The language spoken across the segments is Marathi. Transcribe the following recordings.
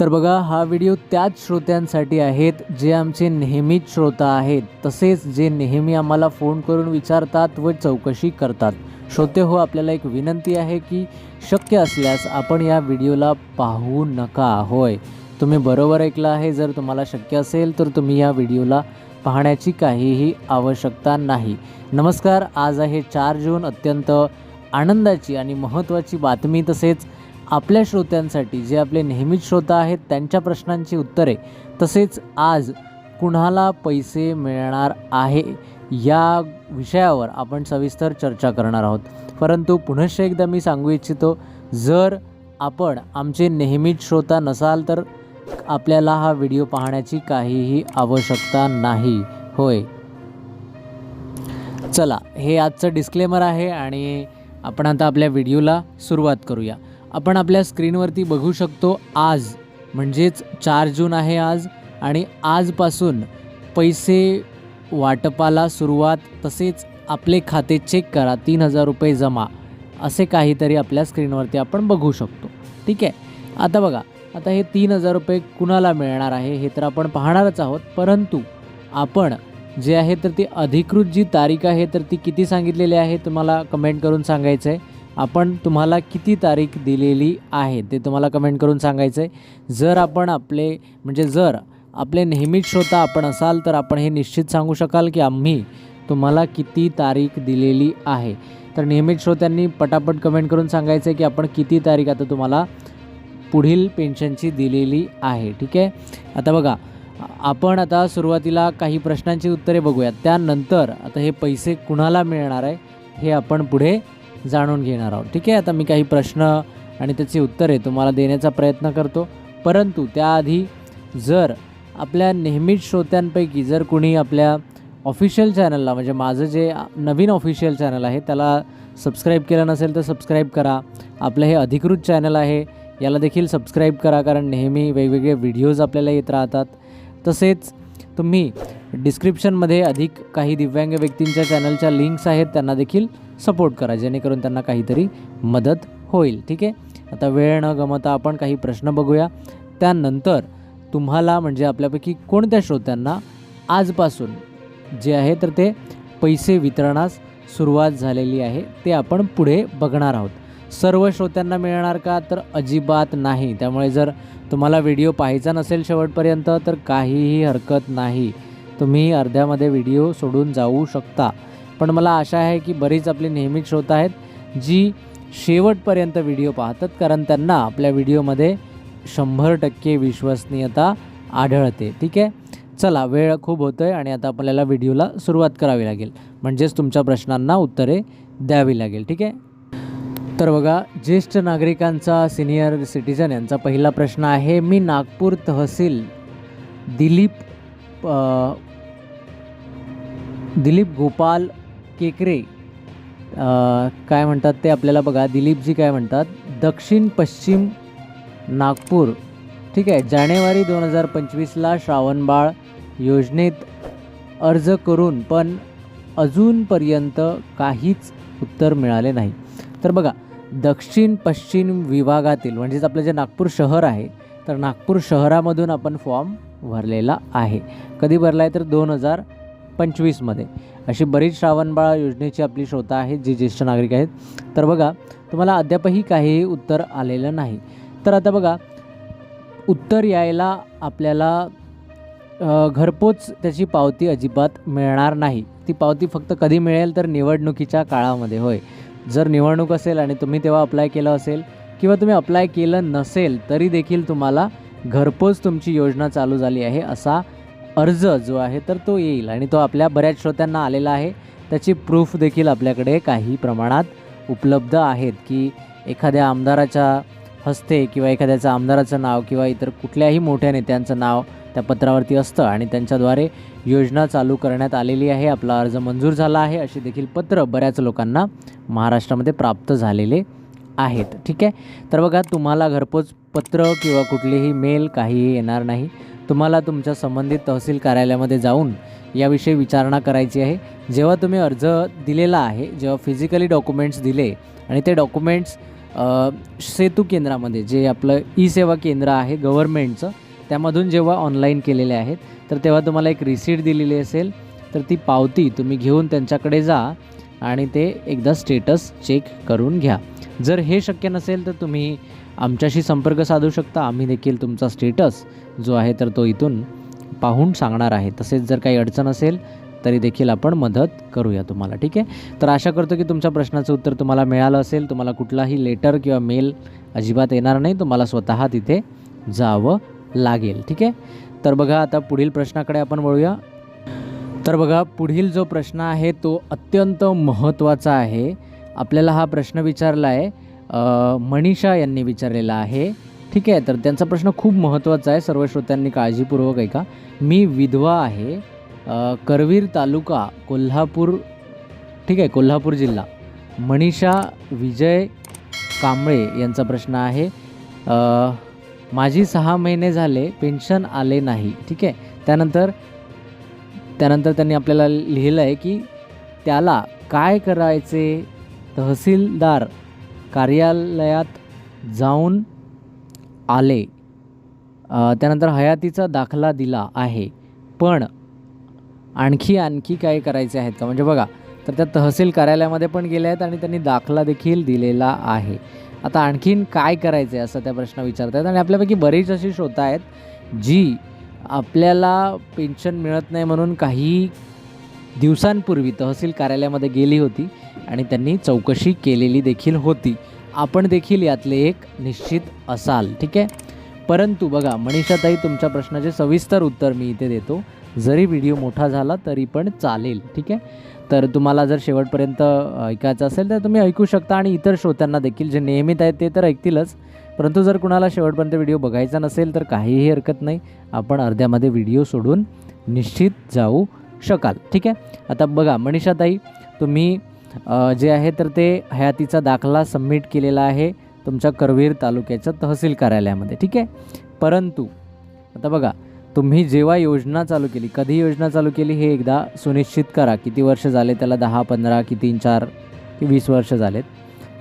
तर बघा हा व्हिडिओ त्याच श्रोत्यांसाठी आहेत जे आमचे नेहमीच श्रोता आहेत. तसेच जे नेहमी आम्हाला फोन करून विचारतात व चौकशी करतात. श्रोते हो आपल्याला एक विनंती आहे की शक्य असल्यास आपण या व्हिडिओला पाहू नका होय. तुम्ही बरोबर ऐकलं आहे जर तुम्हाला शक्य असेल तर तुम्ही या व्हिडिओला पाहण्याची काहीही आवश्यकता नाही. नमस्कार आज आहे चार जून अत्यंत आनंदाची आणि महत्त्वाची बातमी तसेच आपल्या श्रोत्यांसाठी जे आपले नेहमीच श्रोता आहेत त्यांच्या प्रश्नांची उत्तरे. तसेच आज कुणाला पैसे मिळणार आहे या विषयावर आपण सविस्तर चर्चा करणार आहोत. परंतु पुनश्च एकदा मी सांगू इच्छितो जर आपण आमचे नेहमीच श्रोता नसाल तर आपल्याला हा व्हिडिओ पाहण्याची काहीही आवश्यकता नाही. होय. चला हे आजचं डिस्क्लेमर आहे आणि आपण आता आपल्या व्हिडिओला सुरुवात करूया. आपण आपल्या स्क्रीनवरती बघू शकतो आज. म्हणजेच चार जून आहे आज आणि आजपासून पैसे वाटपाला सुरुवात तसेच आपले खाते चेक करा. तीन हजार रुपये जमा. असे काहीतरी आपल्या स्क्रीनवरती आपण बघू शकतो. ठीक आहे? आता बघा. आता हे तीन हजार रुपये कुणाला मिळणार आहे हे तर आपण पाहणारच आहोत. परंतु आपण जे आहे तर ती अधिकृत जी तारीख आहे तर ती किती सांगितलेली आहे? तुम्हाला कमेंट करून सांगायचं आहे आपण तुम्हाला किती तारीख दिलेली आहे ते तुम्हाला कमेंट करून सांगायचं आहे जर आपण आपले म्हणजे जर आपले नेहमीच श्रोता आपण असाल तर आपण हे निश्चित सांगू शकाल की आम्ही तुम्हाला किती तारीख दिलेली आहे. तर नियमित श्रोत्यांनी पटापट कमेंट करून सांगायचं आहे की आपण किती तारीख आता तुम्हाला पुढील पेन्शनची दिलेली आहे. ठीक आहे? आता बघा आपण आता सुरुवातीला काही प्रश्नांची उत्तरे बघूया त्यानंतर आता हे पैसे कुणाला मिळणार आहे हे आपण पुढे जाणून घेणार आहोत. ठीक आहे? आता मी काही प्रश्न आणि त्याची उत्तरे तुम्हाला देण्याचा प्रयत्न करतो. परंतु त्याआधी जर आपल्या नेहमीच श्रोत्यांपैकी जर कुणी आपल्या ऑफिशियल चॅनलला म्हणजे माझं जे नवीन ऑफिशियल चॅनल आहे त्याला सबस्क्राईब केलं नसेल तर सबस्क्राईब करा. आपलं हे अधिकृत चॅनल आहे याला देखील सबस्क्राईब करा कारण नेहमी वेगवेगळे व्हिडिओज आपल्याला येत राहतात. तसेच तुम्ही डिस्क्रिप्शनमध्ये अधिक काही दिव्यांग व्यक्तींच्या चॅनलच्या लिंक्स आहेत त्यांना देखील सपोर्ट करा जेणेकरून त्यांना काहीतरी मदत होईल. ठीक आहे? आता वेळ न गमता आपण काही प्रश्न बघूया. त्यानंतर तुम्हाला म्हणजे आपल्यापैकी कोणत्या श्रोत्यांना आजपासून जे आहे तर ते पैसे वितरणास सुरुवात झालेली आहे ते आपण पुढे बघणार आहोत. सर्व श्रोत्यांना मिळणार का? तर अजिबात नाही. त्यामुळे जर तुम्हाला व्हिडिओ पाहायचा नसेल शेवटपर्यंत तर काहीही हरकत नाही. तुम्ही अर्ध्यामध्ये व्हिडिओ सोडून जाऊ शकता. पण मला आशा आहे की बरीच आपली नेहमीच श्रोता आहेत जी शेवटपर्यंत व्हिडिओ पाहतात कारण त्यांना आपल्या व्हिडिओमध्ये शंभर टक्के विश्वसनीयता आढळते. ठीक आहे? चला वेळ खूप होतो आहे आणि आता आपल्याला व्हिडिओला सुरुवात करावी लागेल. म्हणजेच तुमच्या प्रश्नांना उत्तरे द्यावी लागेल. ठीक आहे? तर बघा ज्येष्ठ नागरिकांचा सिनियर सिटीजन यांचा पहिला प्रश्न आहे मी नागपूर तहसील दिलीप दिलीप गोपाल केकरे काय म्हणतात ते आपल्याला बघा दिलीपजी काय म्हणतात? दक्षिण पश्चिम नागपूर ठीक आहे जानेवारी दोन हजार पंचवीसला श्रावणबाळ योजनेत अर्ज करून पण अजूनपर्यंत काहीच उत्तर मिळाले नाही. तर बघा दक्षिण पश्चिम विभागातील म्हणजेच आपलं जे नागपूर शहर आहे तर नागपूर शहरामधून आपण फॉर्म भरलेला आहे. कधी भरला आहे तर दोन हजार पंचवीसमध्ये अशी बरीच श्रावणबाळ योजनेची आपली श्रोता आहेत जी ज्येष्ठ नागरिक आहेत. तर बघा तुम्हाला अद्यापही काहीही उत्तर आलेलं नाही. तर आता बघा उत्तर यायला आपल्याला घरपोच त्याची पावती अजिबात मिळणार नाही. ती पावती फक्त कधी मिळेल तर निवडणुकीच्या काळामध्ये होय. जर निवडणूक असेल आणि तुम्ही तेव्हा अप्लाय केलं असेल किंवा तुम्ही अप्लाय केलं नसेल तरी देखील तुम्हाला घरपोच तुमची योजना चालू झाली आहे असा अर्ज जो आहे तर तो येईल आणि तो आपल्या बऱ्याच श्रोत्यांना आलेला आहे. त्याची प्रूफ देखील आपल्याकडे काही प्रमाणात उपलब्ध आहेत की एखाद्या आमदाराच्या हस्ते किंवा एखाद्याचं आमदाराचं नाव किंवा इतर कुठल्याही मोठ्या नेत्यांचं नाव त्या पत्रावरती असतं आणि त्यांच्याद्वारे योजना चालू करण्यात आलेली आहे. आपला अर्ज मंजूर झाला आहे. अशी देखील पत्र बऱ्याच लोकांना महाराष्ट्रामध्ये प्राप्त झालेले आहेत. ठीक आहे? तर बघा तुम्हाला घरपोच पत्र किंवा कुठलीही मेल काहीही येणार नाही. तुम्हाला तुमच्या संबंधित तहसील कार्यालयामध्ये जाऊन याविषयी विचारणा करायची आहे. जेव्हा तुम्ही अर्ज दिलेला आहे जेव्हा फिजिकली डॉक्युमेंट्स दिले आणि ते डॉक्युमेंट्स सेतू केंद्रामध्ये जे आपलं ई सेवा केंद्र आहे गव्हर्मेंटचं त्यामधून जेव्हा ऑनलाईन केलेले आहेत तर तेव्हा तुम्हाला एक रिसीट दिलेली असेल तर ती पावती तुम्ही घेऊन त्यांच्याकडे जा आणि ते एकदा स्टेटस चेक करून घ्या. जर हे शक्य नसेल तर तुम्ही आमच्याशी संपर्क साधू शकता. आम्ही देखील तुमचा स्टेटस जो आहे तर तो इथून पाहून सांगणार आहे. तसेच जर काही अडचण असेल तरी देखील आपण मदत करूया तुम्हाला ठीक आहे? तर आशा करतो की तुमच्या प्रश्नाचं उत्तर तुम्हाला मिळालं असेल. तुम्हाला कुठलाही लेटर किंवा मेल अजिबात येणार नाही. तुम्हाला स्वतः तिथे जावं लागेल ठीक आहे? तर बघा आता पुढील प्रश्नाकडे आपण वळूया. तर बघा पुढील जो प्रश्न आहे तो अत्यंत महत्त्वाचा आहे. आपल्याला हा प्रश्न विचारला आहे मनीषा यांनी विचारलेला आहे ठीक आहे? तर त्यांचा प्रश्न खूप महत्त्वाचा आहे सर्व श्रोत्यांनी काळजीपूर्वक ऐका. मी विधवा आहे करवीर तालुका कोल्हापूर ठीक आहे कोल्हापूर जिल्हा. मनीषा विजय कांबळे यांचा प्रश्न आहे. माझी सहा महिने झाले पेन्शन आले नाही ठीक आहे? त्यानंतर त्यानंतर त्यांनी आपल्याला लिहिलं आहे की त्याला काय करायचे? तहसीलदार कार्यालयात जाऊन आले. त्यानंतर हयातीचा दाखला दिला आहे. पण आणखी आणखी काय करायचे आहेत का? म्हणजे बघा तर त्या तहसील कार्यालयामध्ये पण गेले आहेत आणि त्यांनी दाखला देखील दिलेला आहे. आता आणखीन काय करायचं आहे असं त्या प्रश्न विचारत आहेत आणि आपल्यापैकी बरीच अशी श्रोता आहेत जी आपल्याला पेन्शन मिळत नाही म्हणून काही दिवसांपूर्वी तहसील कार्यालयामध्ये गेली होती आणि त्यांनी चौकशी केलेली देखील होती. आपण देखील यातले एक निश्चित असाल ठीक आहे? परंतु बघा मनीषाताई तुमच्या प्रश्नाचे सविस्तर उत्तर मी इथे देतो. जरी व्हिडिओ मोठा झाला तरी पण चालेल ठीक आहे? तर तुम्हाला जर शेवटपर्यंत ऐकायचं असेल तर तुम्ही ऐकू शकता आणि इतर श्रोत्यांना देखील जे नियमित आहेत ते तर ऐकतीलच. परंतु जर कुणाला शेवटपर्यंत व्हिडिओ बघायचा नसेल तर काहीही हरकत नाही. आपण अर्ध्यामध्ये व्हिडिओ सोडून निश्चित जाऊ शकाल. ठीक आहे? आता बघा मनीषाताई तुम्ही जे आहे तर ते हयातीचा दाखला सबमिट केलेला आहे तुमच्या करवीर तालुक्याच्या तहसील कार्यालयामध्ये. ठीक आहे? परंतु आता बघा तुम्ही जेव्हा योजना चालू केली कधी योजना चालू केली हे एकदा सुनिश्चित करा किती वर्ष झाले त्याला दहा पंधरा की तीन चार की वीस वर्ष झालेत.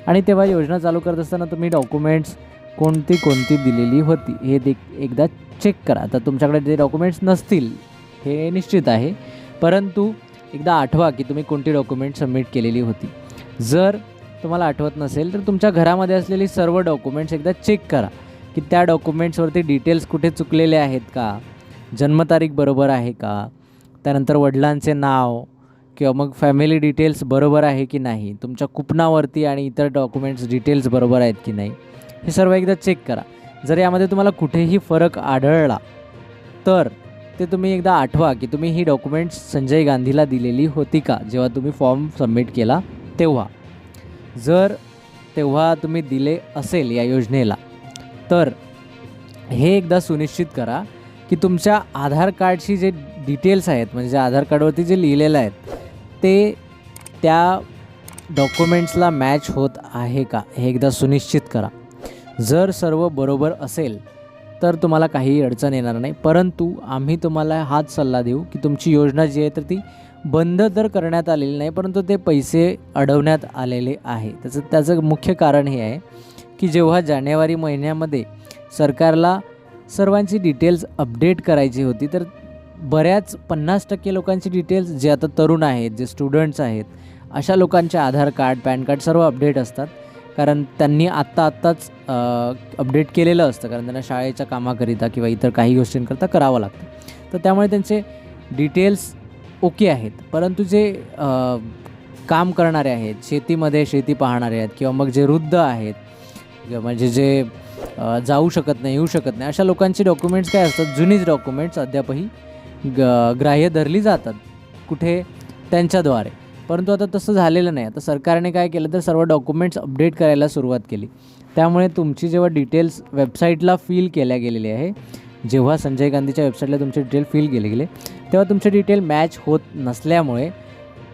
आणि तेव्हा योजना चालू करत असताना तुम्ही डॉक्युमेंट्स कोणती कोणती दिलेली होती हे देख एकदा चेक करा. आता तुमच्याकडे जे डॉक्युमेंट्स नसतील हे निश्चित आहे. परंतु एकदा आठवा की तुम्ही कोणती डॉक्युमेंट सबमिट केलेली होती. जर तुम्हाला आठवत नसेल तर तुमच्या घरामध्ये असलेली सर्व डॉक्युमेंट्स एकदा चेक करा की त्या डॉक्युमेंट्सवरती डिटेल्स कुठे चुकलेले आहेत का? जन्मतारीख बरोबर आहे का? त्यानंतर वडिलांचे नाव किंवा मग फॅमिली डिटेल्स बरोबर आहे की नाही? तुमच्या कुपनावरती आणि इतर डॉक्युमेंट्स डिटेल्स बरोबर आहेत की नाही? हे सर्व एकदा चेक करा. जर यामध्ये तुम्हाला कुठेही फरक आढळला तर ते तुम्ही एकदा आठवा की तुम्ही ही डॉक्युमेंट्स संजय गांधीला दिलेली होती का? जेव्हा तुम्ही फॉर्म सबमिट केला तेव्हा. जर तेव्हा तुम्ही दिले असेल या योजनेला तर हे एकदा सुनिश्चित करा की तुमच्या आधार कार्डची जे डिटेल्स आहेत म्हणजे आधार कार्डवरती जे लिहिलेलं आहेत ते त्या डॉक्युमेंट्सला मॅच होत आहे का हे एकदा सुनिश्चित करा. जर सर्व बरोबर असेल तर तुम्हाला काही अडचण येणार नाही. परंतु आम्ही तुम्हाला हाच सल्ला देऊ की तुमची योजना जी आहे तर ती बंद तर करण्यात आलेली नाही परंतु ते पैसे अडवण्यात आलेले आहे. त्याचं त्याचं मुख्य कारण हे आहे की जेव्हा जानेवारी महिन्यामध्ये सरकारला सर्वांची डिटेल्स अपडेट करायची होती तर बऱ्याच पन्नास टक्के लोकांची डिटेल्स जे आता तरुण आहेत जे स्टुडंट्स आहेत अशा लोकांचे आधार कार्ड पॅन कार्ड सर्व अपडेट असतात. कारण त्यांनी आत्ता आत्ताच अपडेट केलेलं असतं. कारण त्यांना शाळेच्या कामाकरिता किंवा इतर काही गोष्टींकरता करावं लागतं. तर त्यामुळे त्यांचे डिटेल्स ओके आहेत. परंतु जे काम करणारे आहेत शेतीमध्ये शेती पाहणारे आहेत किंवा मग जे वृद्ध आहेत किंवा म्हणजे जे जाऊ शकत नाही येऊ शकत नाही. अशा लोकांची डॉक्युमेंट्स काय असतात? जुनीच डॉक्युमेंट्स अद्यापही ग ग्राह्य धरली जातात कुठे? त्यांच्याद्वारे. परंतु आता तसं झालेलं नाही. आता सरकारने काय केलं तर सर्व डॉक्युमेंट्स अपडेट करायला सुरुवात केली. त्यामुळे तुमची जेव्हा डिटेल्स वेबसाईटला फील केल्या गेलेली आहे जेव्हा संजय गांधीच्या वेबसाईटला तुमचे डिटेल फील केले गेले तेव्हा तुमचे डिटेल मॅच होत नसल्यामुळे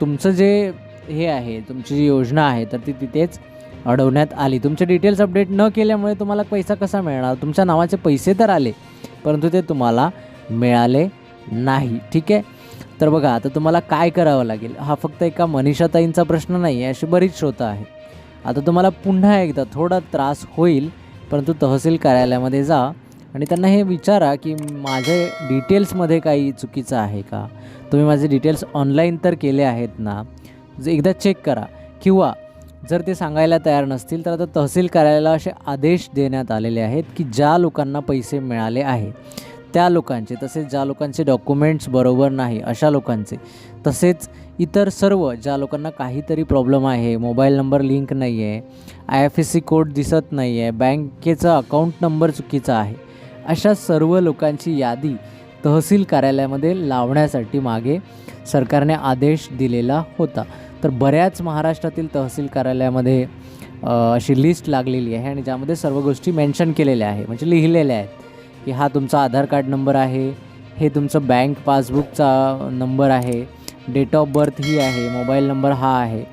तुमचं जे हे आहे तुमची जी योजना आहे तर ती तिथेच अडवण्यात आली. तुमचे डिटेल्स अपडेट न केल्यामुळे तुम्हाला पैसा कसा मिळणार? तुमच्या नावाचे पैसे तर आले परंतु ते तुम्हाला मिळाले नाही. ठीक आहे? तर बघा आता तुम्हाला काय करावं लागेल? हा फक्त एका मनीषाताईंचा प्रश्न नाही आहे अशी बरीच श्रोतं आहे आता तुम्हाला पुन्हा एकदा थोडा त्रास होईल परंतु तहसील कार्यालयामध्ये जा आणि त्यांना हे विचारा की माझे डिटेल्समध्ये काही चुकीचं आहे का? तुम्ही माझे डिटेल्स ऑनलाईन तर केले आहेत ना? जे एकदा चेक करा. किंवा जर ते सांगायला तयार नसतील तर आता तहसील कार्यालयाला असे आदेश देण्यात आलेले आहेत की ज्या लोकांना पैसे मिळाले आहे त्या लोकांचे तसेच ज्या लोकांचे डॉक्युमेंट्स बरोबर नाही अशा लोकांचे तसेच इतर सर्व ज्या लोकांना काहीतरी प्रॉब्लेम आहे मोबाईल नंबर लिंक नाही आहे I F S C code दिसत नाही आहे बँकेचा अकाउंट नंबर चुकीचा आहे अशा सर्व लोकांची यादी तहसील कार्यालयामध्ये लावण्यासाठी मागे सरकारने आदेश दिलेला होता. तर बऱ्याच महाराष्ट्रातील तहसील कार्यालयामध्ये अशी लिस्ट लागलेली आहे आणि ज्यामध्ये सर्व गोष्टी मेन्शन केलेल्या आहे. म्हणजे लिहिलेल्या आहेत की हा तुमचा आधार कार्ड नंबर आहे हे तुमचं बँक पासबुकचा नंबर आहे डेट ऑफ बर्थ ही आहे मोबाईल नंबर हा आहे.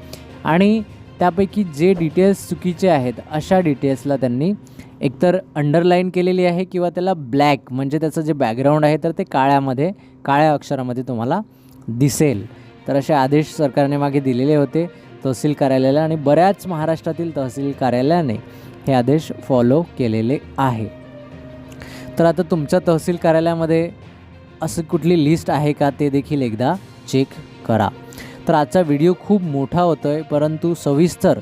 आणि त्यापैकी जे डिटेल्स चुकीचे आहेत अशा डिटेल्सला त्यांनी एकतर अंडरलाईन केलेली आहे किंवा त्याला ब्लॅक म्हणजे त्याचं जे बॅकग्राऊंड आहे तर ते काळ्यामध्ये काळ्या अक्षरामध्ये तुम्हाला दिसेल. तर असे आदेश सरकारने मागे दिलेले होते तहसील कार्यालयाला आणि बऱ्याच महाराष्ट्रातील तहसील कार्यालयाने हे आदेश फॉलो केलेले आहे. तर आता तुमच्या तहसील कार्यालयामध्ये असं कुठली लिस्ट आहे का ते देखील एकदा चेक करा. तर आजचा व्हिडिओ खूप मोठा होतो आहे परंतु सविस्तर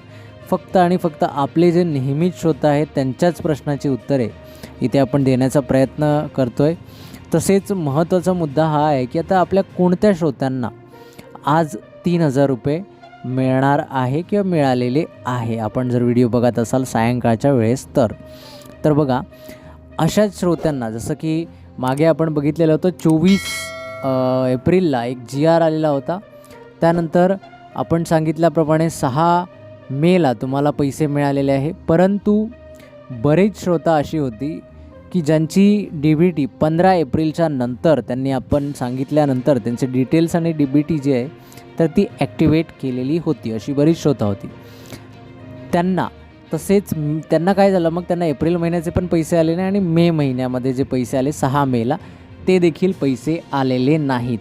फक्त आणि फक्त आपले जे नेहमीच श्रोता आहेत त्यांच्याच प्रश्नाची उत्तरे इथे आपण देण्याचा प्रयत्न करतो आहे तसेच महत्त्वाचा मुद्दा हा आहे की आता आपल्या कोणत्या श्रोत्यांना आज तीन हजार रुपये मिळणार आहे किंवा मिळालेले आहे. आपण जर व्हिडिओ बघत असाल सायंकाळच्या वेळेस तर. तर बघा अशाच श्रोत्यांना जसं की मागे आपण बघितलेलं होतं चोवीस एप्रिलला एक जी आर आलेला होता. त्यानंतर आपण सांगितल्याप्रमाणे सहा मेला तुम्हाला पैसे मिळालेले आहे. परंतु बरेच श्रोता अशी होती की ज्यांची डी बी टी पंधरा एप्रिलच्या नंतर त्यांनी आपण सांगितल्यानंतर त्यांचे डिटेल्स आणि डी बी टी जी आहे तर ती ॲक्टिवेट केलेली होती अशी बरीच श्रोता होती. त्यांना तसेच त्यांना काय झालं मग त्यांना एप्रिल महिन्याचे पण पैसे आले नाही आणि मे महिन्यामध्ये जे पैसे आले सहा मेला ते देखील पैसे आलेले नाहीत.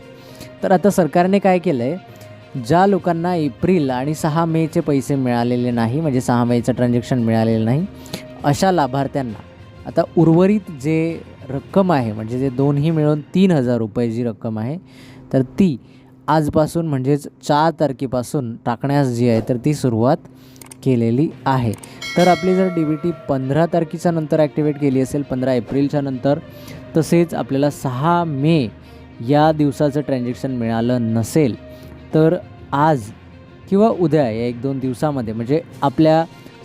तर आता सरकारने काय केलं आहे ज्या लोकांना एप्रिल आणि सहा मेचे पैसे मिळालेले नाही म्हणजे सहा मेचं ट्रान्झॅक्शन मिळालेलं नाही अशा लाभार्थ्यांना आता उर्वरित जे रक्कम आहे म्हणजे जे दोन्ही मिळून तीन हजार रुपये जी रक्कम आहे तर ती आजपासून म्हणजेच चार तारखेपासून टाकण्यास जी आहे तर ती सुरुवात केलेली आहे. तर आपली जर डी बी टी पंधरा तारखेच्या नंतर ॲक्टिवेट केली असेल पंधरा एप्रिलच्या नंतर तसेच आपल्याला सहा मे या दिवसाचं ट्रान्झॅक्शन मिळालं नसेल तर आज किंवा उद्या या एक दोन दिवसामध्ये म्हणजे आपल्या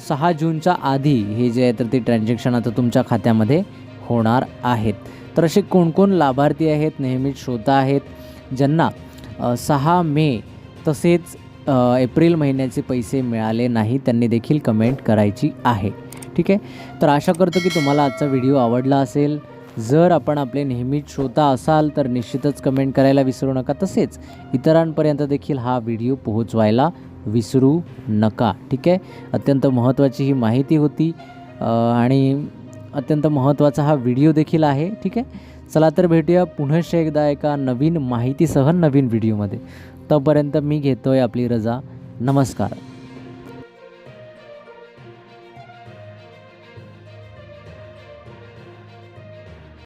सहा जूनच्या आधी हे जे आहे तर ते ट्रान्झॅक्शन आता तुमच्या खात्यामध्ये होणार आहेत. तर असे कोणकोण लाभार्थी आहेत नेहमीच श्रोता आहेत ज्यांना सहा मे तसेच एप्रिल महिन्याचे पैसे मिळाले नाही त्यांनी देखील कमेंट करायची आहे. ठीक आहे? तर आशा करतो की तुम्हाला आजचा व्हिडिओ आवडला असेल. जर आपण आपले नेहमीच श्रोता असाल तर निश्चितच कमेंट करायला विसरू नका. तसेच इतरांपर्यंत देखील हा व्हिडिओ पोहोचवायला विसरू नका. ठीक आहे? अत्यंत महत्त्वाची ही माहिती होती. आणि अत्यंत महत्त्वाचा हा व्हिडिओ देखील आहे. ठीक आहे? चला तर भेटूया पुनश्च एकदा एका नवीन माहितीसह नवीन व्हिडिओमध्ये. तोपर्यंत मी घेतो आहे आपली रजा. नमस्कार.